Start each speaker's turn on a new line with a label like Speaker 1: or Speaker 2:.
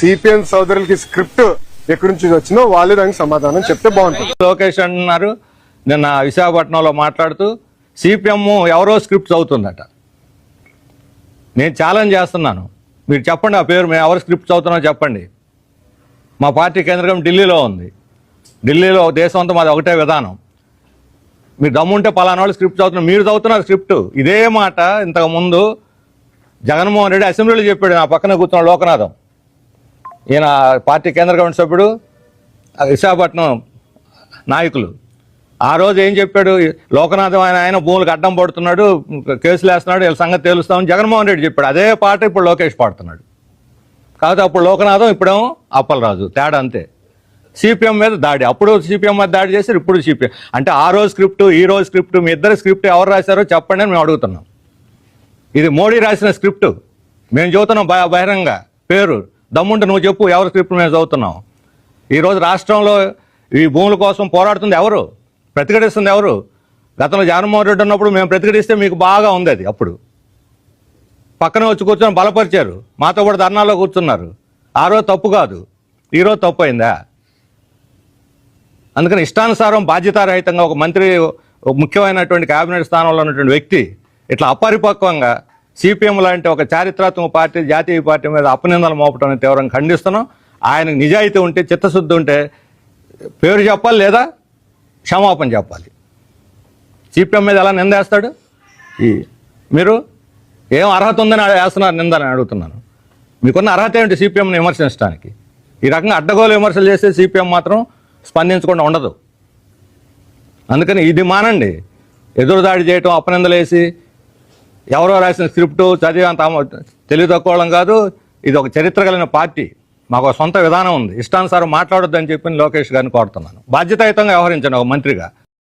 Speaker 1: CPM సోదరులకి script ఎక్కడి నుంచి వచ్చిందో వాళ్ళే దానికి సమాధానం చెప్తే బాగుంటుంది.
Speaker 2: లోకేష్ అంటున్నారు నిన్న విశాఖపట్నంలో మాట్లాడుతూ సిపిఎం ఎవరో స్క్రిప్ట్ చదువుతుందట. నేను ఛాలెంజ్ చేస్తున్నాను. మీరు చెప్పండి ఆ పేరు మేము ఎవరు స్క్రిప్ట్ చదువుతున్నారో చెప్పండి. మా పార్టీ కేంద్రం ఢిల్లీలో ఉంది. ఢిల్లీలో దేశం అంతా మాది ఒకటే విధానం. మీరు దమ్ముంటే పలానా వాళ్ళు స్క్రిప్ట్ చదువుతున్నారు. మీరు చదువుతున్నారు స్క్రిప్ట్. ఇదే మాట ఇంతకుముందు జగన్మోహన్ రెడ్డి అసెంబ్లీలో చెప్పాడు నా పక్కన కూర్చున్న లోకనాథం. ఈయన పార్టీ కేంద్ర కమిటీ సభ్యుడు విశాఖపట్నం నాయకులు. ఆ రోజు ఏం చెప్పాడు? లోకనాథం ఆయన ఆయన భూములకు అడ్డం పడుతున్నాడు కేసులు వేస్తున్నాడు వీళ్ళ సంగతి తేలుస్తామని జగన్మోహన్ రెడ్డి చెప్పాడు. అదే పాట ఇప్పుడు లోకేష్ పాడుతున్నాడు. కాకపోతే అప్పుడు లోకనాథం ఇప్పుడేమో అప్పలరాజు తేడా అంతే. సిపిఎం మీద దాడి. అప్పుడు సిపిఎం మీద దాడి చేశారు ఇప్పుడు సిపిఎం. అంటే ఆ రోజు స్క్రిప్ట్ ఈ రోజు స్క్రిప్ట్ మీ ఇద్దరు స్క్రిప్ట్ ఎవరు రాశారో చెప్పండి అని మేము అడుగుతున్నాం. ఇది మోడీ రాసిన స్క్రిప్ట్. మేము చదువుతున్నాం బహిరంగ పేరు. దమ్ముంటే నువ్వు చెప్పు ఎవరు స్క్రిప్ట్ మేము చదువుతున్నాం ఈరోజు రాష్ట్రంలో ఈ భూముల కోసం పోరాడుతుంది ఎవరు? ప్రతిఘటిస్తుంది ఎవరు? గతంలో జగన్మోహన్ రెడ్డి ఉన్నప్పుడు మేము ప్రతిఘటిస్తే మీకు బాగా ఉంది అది అప్పుడు. పక్కన వచ్చి కూర్చొని బలపరిచారు. మాతో కూడా ధర్నాల్లో కూర్చున్నారు. ఆ రోజు తప్పు కాదు. ఈరోజు తప్పు అయిందా? అందుకని ఇష్టానుసారం బాధ్యతారహితంగా ఒక మంత్రి ముఖ్యమైనటువంటి కేబినెట్ స్థానంలో ఉన్నటువంటి వ్యక్తి ఇట్లా అపరిపక్వంగా సిపిఎం లాంటి ఒక చారిత్రాత్మక పార్టీ జాతీయ పార్టీ మీద అపనిందలు మోపడం తీవ్రంగా ఖండిస్తున్నాం. ఆయనకు నిజాయితీ ఉంటే చిత్తశుద్ధి ఉంటే పేరు చెప్పాలి లేదా క్షమాపణ చెప్పాలి? సిపిఎం మీద ఎలా నిందేస్తాడు ఈ మీరు ఏం అర్హత ఉందని వేస్తున్నారు నిందని అడుగుతున్నాను. మీకున్న అర్హత ఏమిటి సిపిఎంని విమర్శించడానికి? ఈ రకంగా అడ్డగోలు విమర్శలు చేస్తే సిపిఎం మాత్రం స్పందించకుండా ఉండదు. అందుకని ఇది మానండి. ఎదురుదాడి చేయటం అపనిందలేసి ఎవరో రాసిన స్క్రిప్ట్ చదివి అంత తెలివి తక్కువడం కాదు. ఇది ఒక చరిత్ర కలిగిన పార్టీ. మాకు ఒక సొంత విధానం ఉంది. ఇష్టానుసారం మాట్లాడొద్దని చెప్పి లోకేష్ గారిని కోరుతున్నాను. బాధ్యతాయుతంగా వ్యవహరించండి ఒక మంత్రిగా.